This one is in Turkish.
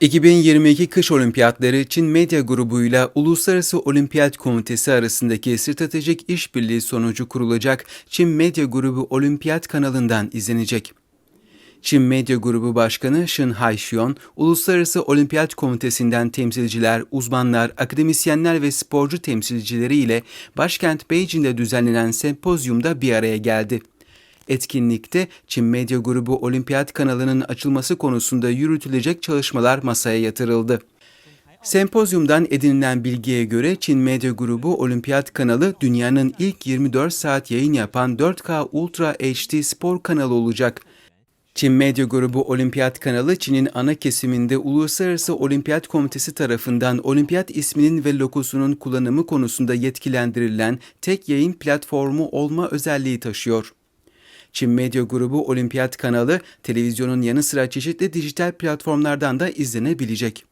2022 Kış Olimpiyatları Çin Medya Grubu'yla Uluslararası Olimpiyat Komitesi arasındaki stratejik işbirliği sonucu kurulacak Çin Medya Grubu Olimpiyat kanalından izlenecek. Çin Medya Grubu Başkanı Shin Haixuan, Uluslararası Olimpiyat Komitesi'nden temsilciler, uzmanlar, akademisyenler ve sporcu temsilcileri ile başkent Beijing'de düzenlenen sempozyumda bir araya geldi. Etkinlikte Çin Medya Grubu Olimpiyat kanalının açılması konusunda yürütülecek çalışmalar masaya yatırıldı. Sempozyumdan edinilen bilgiye göre Çin Medya Grubu Olimpiyat kanalı dünyanın ilk 24 saat yayın yapan 4K Ultra HD spor kanalı olacak. Çin Medya Grubu Olimpiyat kanalı Çin'in ana kesiminde Uluslararası Olimpiyat Komitesi tarafından olimpiyat isminin ve logosunun kullanımı konusunda yetkilendirilen tek yayın platformu olma özelliği taşıyor. Çin Medya Grubu Olimpiyat kanalı televizyonun yanı sıra çeşitli dijital platformlardan da izlenebilecek.